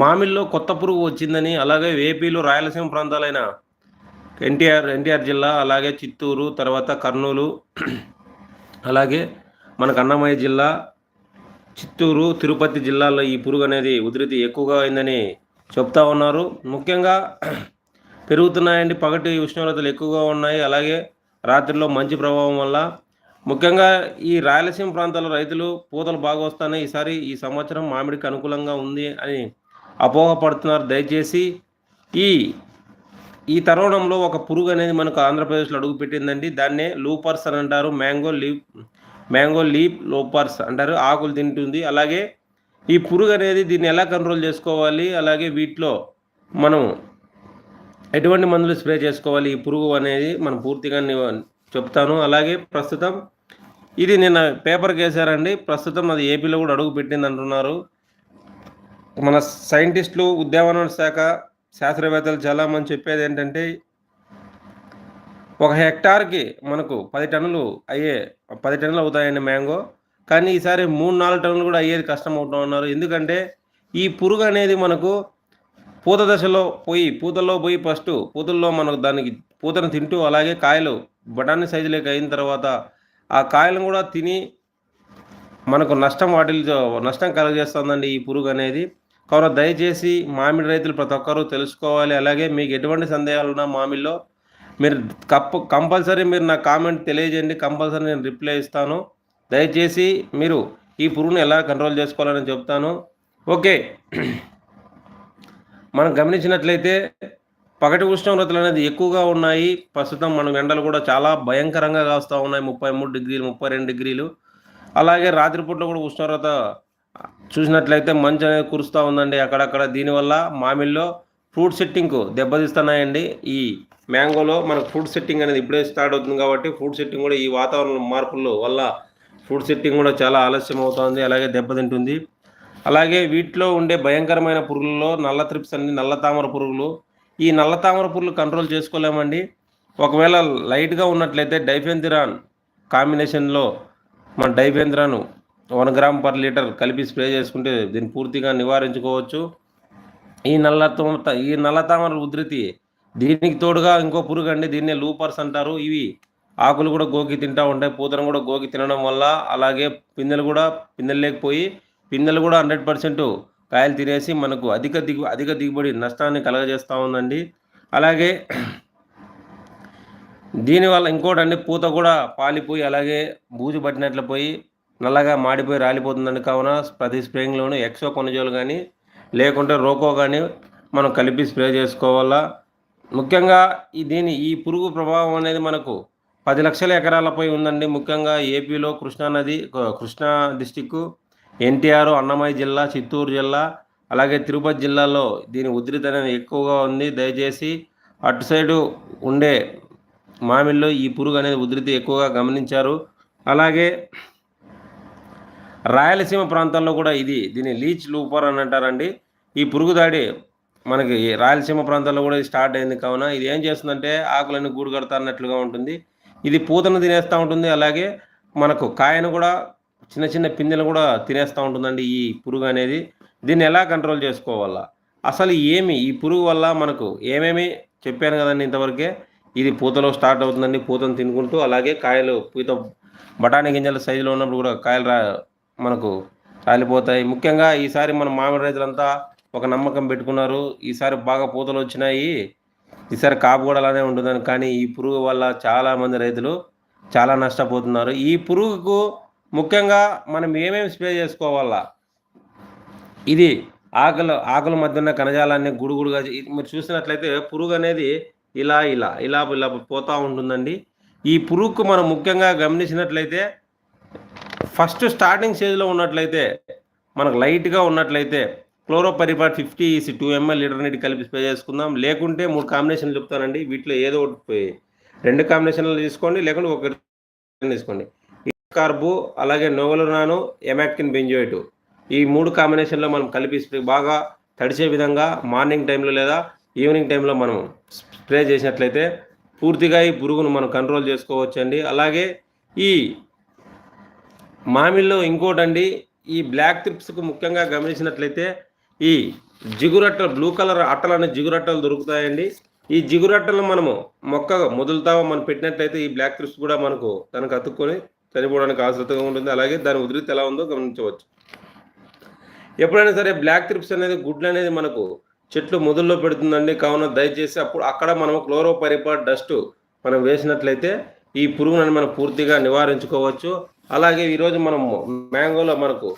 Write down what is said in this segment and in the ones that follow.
మామిడిలో కొత్త పురుగు వచ్చిందని అలాగే ఏపీలో రాయలసీమ ప్రాంతాలైన ఎన్టీఆర్ ఎన్టీఆర్ జిల్లా అలాగే చిత్తూరు తర్వాత కర్నూలు అలాగే మనకు అన్నమయ్య జిల్లా చిత్తూరు తిరుపతి జిల్లాలో ఈ పురుగు అనేది ఉధృతి ఎక్కువగా అయిందని చెప్తా ఉన్నారు. ముఖ్యంగా పెరుగుతున్నాయండి పగటి ఉష్ణోగ్రతలు ఎక్కువగా ఉన్నాయి. అలాగే రాత్రిలో మంచి ప్రభావం వల్ల ముఖ్యంగా ఈ రాయలసీమ ప్రాంతాల రైతులు పూతలు బాగా వస్తాయని ఈసారి ఈ సంవత్సరం మామిడికి అనుకూలంగా ఉంది అని అపోహపడుతున్నారు దయచేసి ఈ ఈ తరుణంలో ఒక పురుగు అనేది మనకు ఆంధ్రప్రదేశ్లో అడుగు పెట్టిందండి. దాన్నే లూపర్స్ అని అంటారు. Mango leaf mango leaf loopers అంటారు. ఆకులు తింటుంది. అలాగే ఈ పురుగు అనేది దీన్ని ఎలా కంట్రోల్ చేసుకోవాలి? అలాగే వీటిలో మనం ఎటువంటి మందులు స్ప్రే చేసుకోవాలి? ఈ పురుగు అనేది మనం పూర్తిగా నివ- చెప్తాను. అలాగే ప్రస్తుతం ఇది నిన్న పేపర్కి వేశారండి ప్రస్తుతం అది ఏపీలో కూడా అడుగు పెట్టింది అంటున్నారు. మన సైంటిస్టులు ఉద్యానవన శాఖ శాస్త్రవేత్తలు చాలామంది చెప్పేది ఏంటంటే ఒక హెక్టార్కి మనకు పది టన్నులు అయ్యే పది టన్నులు అవుతాయండి మ్యాంగో. కానీ ఈసారి మూడు నాలుగు టన్నులు కూడా అయ్యేది కష్టం అవుతా ఉన్నారు. ఎందుకంటే ఈ పురుగు అనేది మనకు పూత దశలో పోయి పూతల్లో పోయి ఫస్ట్ పూతల్లో మనకు దానికి పూతను తింటూ అలాగే కాయలు బఠానీ సైజులోకి అయిన తర్వాత ఆ కాయలను కూడా తిని మనకు నష్టం వాటిల్లో నష్టం కలగజేస్తుందండి ఈ పురుగు అనేది. కావున దయచేసి మామిడి రైతులు ప్రతి ఒక్కరూ తెలుసుకోవాలి. అలాగే మీకు ఎటువంటి సందేహాలు ఉన్నా మామిడిలో మీరు కప్పు కంపల్సరీ మీరు నా కామెంట్ తెలియజేయండి. కంపల్సరీ నేను రిప్లై ఇస్తాను. దయచేసి మీరు ఈ పురుగును ఎలా కంట్రోల్ చేసుకోవాలని చెప్తాను. ఓకే. మనం గమనించినట్లయితే పగటి ఉష్ణోగ్రతలు అనేది ఎక్కువగా ఉన్నాయి. ప్రస్తుతం మనం ఎండలు కూడా చాలా భయంకరంగా కాస్తూ ఉన్నాయి. ముప్పై మూడు డిగ్రీలు ముప్పై రెండు డిగ్రీలు. అలాగే రాత్రిపూట్లో కూడా ఉష్ణోగ్రత చూసినట్లయితే మంచు అనేది కురుస్తూ ఉందండి అక్కడక్కడ. దీనివల్ల మామిడిలో ఫ్రూట్ సెట్టింగ్కు దెబ్బతీస్తున్నాయండి. ఈ మ్యాంగోలో మనకు ఫ్రూట్ సెట్టింగ్ అనేది ఇప్పుడే స్టార్ట్ అవుతుంది కాబట్టి ఫ్రూట్ సెట్టింగ్ కూడా ఈ వాతావరణ మార్పుల వల్ల ఫ్రూట్ సెట్టింగ్ కూడా చాలా ఆలస్యం అవుతుంది. అలాగే దెబ్బతింటుంది. అలాగే వీటిలో ఉండే భయంకరమైన పురుగుల్లో నల్ల త్రిప్స్ అన్ని నల్ల తామర పురుగులు ఈ నల్ల తామర పురుగులు కంట్రోల్ చేసుకోలేమండి. ఒకవేళ లైట్గా ఉన్నట్లయితే డైఫెన్థిరాన్ కాంబినేషన్లో మన diafenthiuron one gram per litre కలిపి స్ప్రే చేసుకుంటే దీన్ని పూర్తిగా నివారించుకోవచ్చు. ఈ నల్ల ఈ నల్ల తామర ఉధృతి దీనికి తోడుగా ఇంకో పురుగు అండి దీన్నే లూపర్స్ అంటారు. ఇవి ఆకులు కూడా గోకి తింటా ఉంటాయి పూతను కూడా గోకి తినడం వల్ల. అలాగే పిందెలు కూడా పిందెలు లేకపోయి పిందెలు కూడా హండ్రెడ్ పర్సెంట్ కాయలు తినేసి మనకు అధిక దిగు అధిక దిగుబడి నష్టాన్ని కలగజేస్తూ ఉందండి. అలాగే దీనివల్ల ఇంకోటి అండి పూత కూడా పాలిపోయి అలాగే బూజు పట్టినట్లు పోయి నల్లగా మాడిపోయి రాలిపోతుందండి. కావున ప్రతి స్ప్రేయింగ్లోనూ ఎక్సో కొనజోలు కానీ లేకుంటే రోకో కానీ మనం కలిపి స్ప్రే చేసుకోవాలా. ముఖ్యంగా ఈ దీని ఈ పురుగు ప్రభావం అనేది మనకు పది లక్షల ఎకరాలపై ఉందండి. ముఖ్యంగా ఏపీలో కృష్ణా నది కృష్ణా డిస్టిక్ ఎన్టీఆర్ అన్నమయ్య జిల్లా చిత్తూరు జిల్లా అలాగే తిరుపతి జిల్లాలో దీని ఉధృతి అనేది ఎక్కువగా ఉంది. దయచేసి అటు సైడు ఉండే మామిడిలో ఈ పురుగు అనేది ఉధృతి ఎక్కువగా గమనించారు. అలాగే రాయలసీమ ప్రాంతాల్లో కూడా ఇది దీన్ని లీచ్ లూపర్ అని అంటారండి. ఈ పురుగు దాడి మనకి రాయలసీమ ప్రాంతాల్లో కూడా ఇది స్టార్ట్ అయింది కావున ఇది ఏం చేస్తుందంటే ఆకులన్నీ గూడు కడతా అన్నట్లుగా ఉంటుంది. ఇది పూతను తినేస్తూ ఉంటుంది. అలాగే మనకు కాయను కూడా చిన్న చిన్న పిందెలు కూడా తినేస్తూ ఉంటుందండి ఈ పురుగు అనేది. దీన్ని ఎలా కంట్రోల్ చేసుకోవాలా? అసలు ఏమి? ఈ పురుగు వల్ల మనకు ఏమేమి చెప్పాను కదండి ఇంతవరకే? ఇది పూతలో స్టార్ట్ అవుతుందండి పూతను తినుకుంటూ అలాగే కాయలు పూత బఠానీ గింజల సైజులో ఉన్నప్పుడు కూడా కాయలు రా మనకు రాలిపోతాయి. ముఖ్యంగా ఈసారి మన మామిడి రైతులంతా ఒక నమ్మకం పెట్టుకున్నారు. ఈసారి బాగా పూతలు వచ్చినాయి. ఈసారి కాపు కూడా అలానే ఉంటుందని. కానీ ఈ పురుగు వల్ల చాలామంది రైతులు చాలా నష్టపోతున్నారు. ఈ పురుగుకు ముఖ్యంగా మనం ఏమేమి స్ప్రే చేసుకోవాలా? ఇది ఆకలి ఆకుల మధ్య ఉన్న కణజాలాన్ని గుడుగుడుగా మీరు చూసినట్లయితే పురుగు అనేది ఇలా ఇలా ఇలా ఇలా పోతూ ఉంటుందండి. ఈ పురుగుకు మనం ముఖ్యంగా గమనించినట్లయితే ఫస్ట్ స్టార్టింగ్ స్టేజ్లో ఉన్నట్లయితే మనకు లైట్గా ఉన్నట్లయితే chlorpyrifos fifty EC two ML litre నీటి కలిపి స్ప్రే చేసుకుందాం. లేకుంటే మూడు కాంబినేషన్లు చెప్తానండి. వీటిలో ఏదో ఒకటి రెండు కాంబినేషన్లు తీసుకోండి. లేకుంటే ఒక తీసుకోండి. కార్బు అలాగే నోవలునాను ఎమాక్టిన్ బెంజోయిట్. ఈ మూడు కాంబినేషన్లో మనం కలిపి స్ప్రే బాగా తడిచే విధంగా మార్నింగ్ టైంలో లేదా ఈవినింగ్ టైంలో మనం స్ప్రే చేసినట్లయితే పూర్తిగా ఈ పురుగును మనం కంట్రోల్ చేసుకోవచ్చండి. అలాగే ఈ మామిడిలో ఇంకోటండి ఈ బ్లాక్ త్రిప్స్కు ముఖ్యంగా గమనించినట్లయితే ఈ జిగురట్ట బ్లూ కలర్ అట్టలు అనే జిగురట్టలు దొరుకుతాయండి. ఈ జిగురట్టలు మనము మొక్క మొదలుతా మనం పెట్టినట్లయితే ఈ బ్లాక్ త్రిప్స్ కూడా మనకు దానికి అతుక్కొని చనిపోవడానికి ఆశ్రతగా ఉంటుంది. అలాగే దాని ఉధృతి ఎలా ఉందో గమనించవచ్చు. ఎప్పుడైనా సరే బ్లాక్ త్రిప్స్ అనేది గుడ్లు అనేది మనకు చెట్లు మొదల్లో పెడుతుందండి. కావున దయచేసి అప్పుడు అక్కడ మనం క్లోరోపరిపాట్ డస్ట్ మనం వేసినట్లయితే ఈ పురుగులను మనం పూర్తిగా నివారించుకోవచ్చు. అలాగే ఈరోజు మనం మ్యాంగోలో మనకు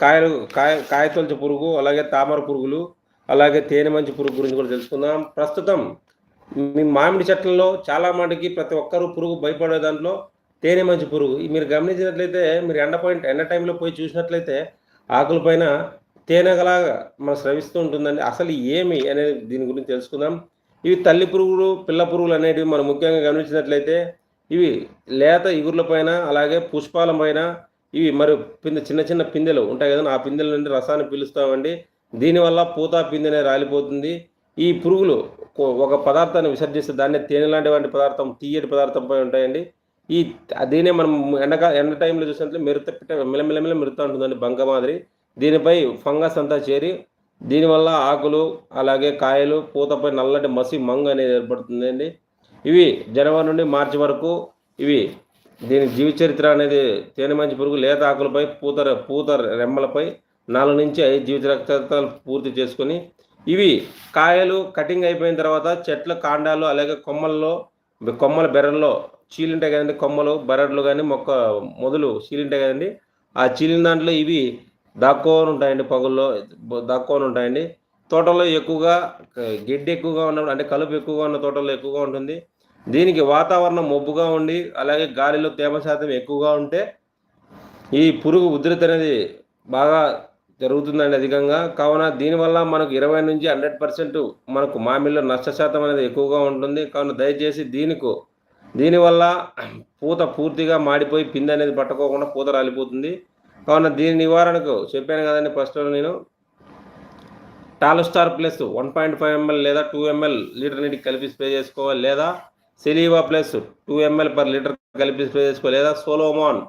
కాయలు కాయ కాయతొలచ పురుగు అలాగే తామర పురుగులు అలాగే తేనె మంచి పురుగు గురించి కూడా తెలుసుకుందాం. ప్రస్తుతం మీ మామిడి చెట్లలో చాలా మటుకి ప్రతి ఒక్కరూ పురుగు భయపడే దాంట్లో తేనె మంచి పురుగు. ఈ మీరు గమనించినట్లయితే మీరు ఎండ పాయింట్ ఎండ టైంలో పోయి చూసినట్లయితే ఆకుల పైన తేనెగలాగా మన స్రవిస్తూ ఉంటుందండి. అసలు ఏమి అనేది దీని గురించి తెలుసుకుందాం. ఇవి తల్లి పురుగులు పిల్ల పురుగులు అనేటివి మనం ముఖ్యంగా గమనించినట్లయితే ఇవి లేత ఇగుర్ల పైన అలాగే పుష్పాల పైన ఇవి మరి పింద చిన్న చిన్న పిందెలు ఉంటాయి కదా ఆ పిందెల నుండి రసాన్ని పీలుస్తామండి. దీనివల్ల పూత పిందెనే రాలిపోతుంది. ఈ పురుగులు ఒక పదార్థాన్ని విసర్జిస్తే దాన్ని తేనె లాంటి వంటి పదార్థం తీయటి పదార్థంపై ఉంటాయండి. ఈ దీనే మనం ఎండక ఎండ టైంలో చూసినట్లే మెరుత పిట్ట మిలమిలమిల మెరుతా ఉంటుందండి బంక మాదిరి. దీనిపై ఫంగస్ అంతా చేరి దీనివల్ల ఆకులు అలాగే కాయలు పూతపై నల్లటి మసి మంగు అనేది ఏర్పడుతుందండి. ఇవి జనవరి నుండి మార్చి వరకు ఇవి దీని జీవచరిత్ర అనేది తేనె మంచి పురుగు లేత ఆకులపై పూత పూత రెమ్మలపై నాలుగు నుంచి ఐదు జీవిత రక్తాలు పూర్తి చేసుకొని ఇవి కాయలు కటింగ్ అయిపోయిన తర్వాత చెట్ల కాండాలు అలాగే కొమ్మల్లో కొమ్మల బెర్రల్లో చీలింటాయి కదండి కొమ్మలు బెరడ్లు కానీ మొక్క మొదలు చీలింటాయి కదండి. ఆ చీలిన దాంట్లో ఇవి దాక్కోని ఉంటాయండి పగుల్లో దాక్కోని ఉంటాయండి. తోటలో ఎక్కువగా క- గడ్డి ఎక్కువగా ఉన్నప్పుడు అంటే కలుపు ఎక్కువగా ఉన్న తోటలో ఎక్కువగా ఉంటుంది. దీనికి వాతావరణం మబ్బుగా ఉండి అలాగే గాలిలో తేమ శాతం ఎక్కువగా ఉంటే ఈ పురుగు ఉధృతి అనేది బాగా జరుగుతుందండి అధికంగా. కావున దీనివల్ల మనకు ఇరవై నుంచి హండ్రెడ్ పర్సెంట్ మనకు మామిడిలో నష్ట శాతం అనేది ఎక్కువగా ఉంటుంది. కావున దయచేసి దీనికి దీనివల్ల పూత పూర్తిగా మాడిపోయి పిండి అనేది పట్టుకోకుండా పూత రాలిపోతుంది. కావున దీని నివారణకు చెప్పాను కదండి ఫస్ట్ నేను. Talstar plus one point five ML లేదా టూ ఎంఎల్ లీటర్ నీటికి కలిపి స్ప్రే చేసుకోవాలి లేదా సెలీవా plus two ML per litre కలిపి స్ప్రే చేసుకోవాలి లేదా సోలోమాన్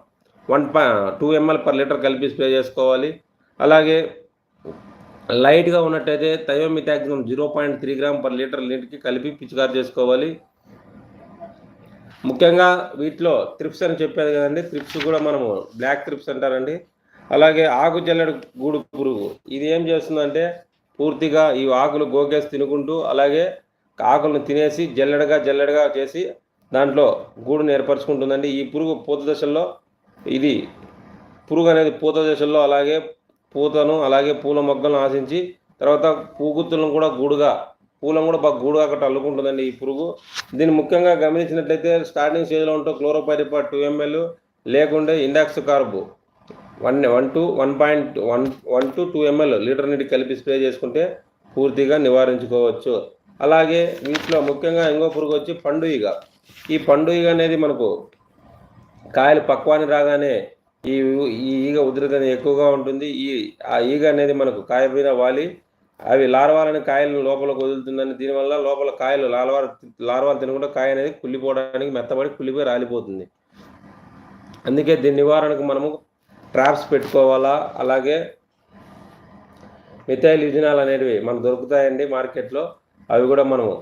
వన్ పా టూ ఎంఎల్ పర్ లీటర్ కలిపి స్ప్రే చేసుకోవాలి. అలాగే లైట్గా ఉన్నట్టయితే thiamethoxam zero point three gram per litre నీటికి కలిపి పిచికారి చేసుకోవాలి. ముఖ్యంగా వీటిలో త్రిప్స్ అని చెప్పేది కదండి త్రిప్స్ కూడా మనము బ్లాక్ త్రిప్స్ అంటారండి. అలాగే ఆకు జల్లెడు గూడు పురుగు ఇది ఏం చేస్తుందంటే పూర్తిగా ఈ ఆకులు గోకేసి తినుకుంటూ అలాగే ఆకులను తినేసి జల్లెడగా జల్లెడగా చేసి దాంట్లో గూడును ఏర్పరచుకుంటుందండి. ఈ పురుగు పూత దశల్లో ఇది పురుగు అనేది పూత దశల్లో అలాగే పూతను అలాగే పూల మొగ్గలను ఆశించి తర్వాత పూగుత్తులను కూడా గూడుగా పూలను కూడా బాగా గూడుగా అక్కడ అల్లుకుంటుందండి ఈ పురుగు. దీన్ని ముఖ్యంగా గమనించినట్లయితే స్టార్టింగ్ స్టేజ్లో ఉంటే క్లోరోపైరిపా టూ ఎంఎల్ లేకుంటే indoxacarb one one two one point one one two two ML litre నీటి కలిపి స్ప్రే చేసుకుంటే పూర్తిగా నివారించుకోవచ్చు. అలాగే వీటిలో ముఖ్యంగా ఇంకో పురుగు వచ్చి పండు ఈగ. ఈ పండు ఈగ అనేది మనకు కాయలు పక్వాన్ని రాగానే ఈ ఈ ఈగ ఉధృతి అనేది ఎక్కువగా ఉంటుంది. ఈ ఆ ఈగ అనేది మనకు కాయ మీద వాలి అవి లార్వాలని కాయలను లోపలకు వదులుతుందని దీనివల్ల లోపల కాయలు లార్వాలు లార్వాలు తినకుండా కాయ అనేది కుళ్ళిపోవడానికి మెత్తబడి కుళ్ళిపోయి రాలిపోతుంది. అందుకే దీని నివారణకు మనము ట్రాప్స్ పెట్టుకోవాలా? అలాగే మిథైల్ యుజనాలు అనేటివి మనకు దొరుకుతాయండి మార్కెట్లో. అవి కూడా మనము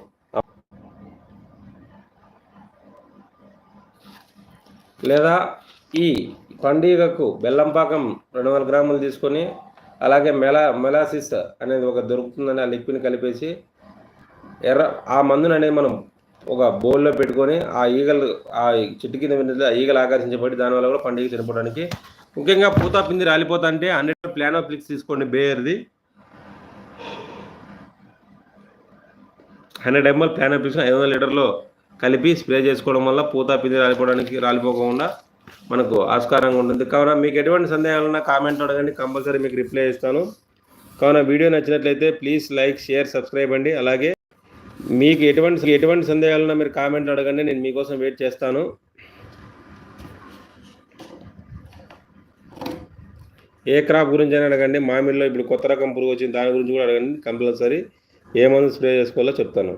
లేదా ఈ పండుగకు బెల్లంపాకం రెండు వందల గ్రాములు తీసుకొని అలాగే మెలా మెలాసిస్ అనేది ఒక దొరుకుతుందని ఆ లిక్విడ్ని కలిపేసి ఎర్ర ఆ మందుని అనేది మనం ఒక బౌల్లో పెట్టుకొని ఆ ఈగలు ఆ చెట్టు కింద ఉన్నది ఆ ఈగలు ఆకర్షించబడి దానివల్ల కూడా పండుగ చనిపోవడానికి ముఖ్యంగా పూత పిండి రాలిపోతా అంటే హండ్రెడ్ ప్లానోఫ్లిక్స్ తీసుకోండి బేయర్ది హండ్రెడ్ ఎంఎల్ ప్లానోఫ్లిక్స్ ఐదు వందల లీటర్లో కలిపి స్ప్రే చేసుకోవడం వల్ల పూత పిండి రాలిపోవడానికి రాలిపోకుండా మనకు ఆస్కారంగా ఉంటుంది. కావున మీకు ఎటువంటి సందేహాలు ఉన్నా కామెంట్ అడగండి. కంపల్సరీ మీకు రిప్లై ఇస్తాను కావున వీడియో నచ్చినట్లయితే ప్లీజ్ లైక్ షేర్ సబ్స్క్రైబ్ అండి. అలాగే మీకు ఎటువంటి ఎటువంటి సందేహాలున్నా మీరు కామెంట్ అడగండి. నేను మీకోసం వెయిట్ చేస్తాను. ఏ క్రాప్ గురించి అని అడగండి. మామిడిలో ఇప్పుడు కొత్త రకం పురుగు వచ్చింది. దాని గురించి కూడా అడగండి. కంపల్సరీ ఏ మందు స్ప్రే చేసుకోవాలో చెప్తాను.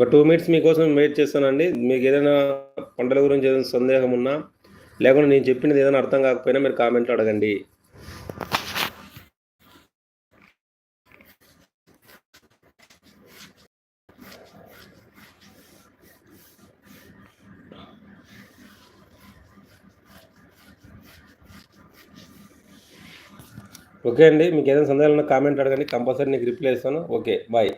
ఒక టూ మినిట్స్ మీకోసం వెయిట్ చేస్తానండి. మీకు ఏదైనా పంటల గురించి ఏదైనా సందేహం ఉన్నా లేకుండా నేను చెప్పినది ఏదైనా అర్థం కాకపోయినా మీరు కామెంట్లో అడగండి. ఓకే అండి. మీకు ఏదైనా సందేహాలు ఉన్నా కామెంట్ అడగండి. కంపల్సరీ నీకు రిప్లై ఇస్తాను. Okay bye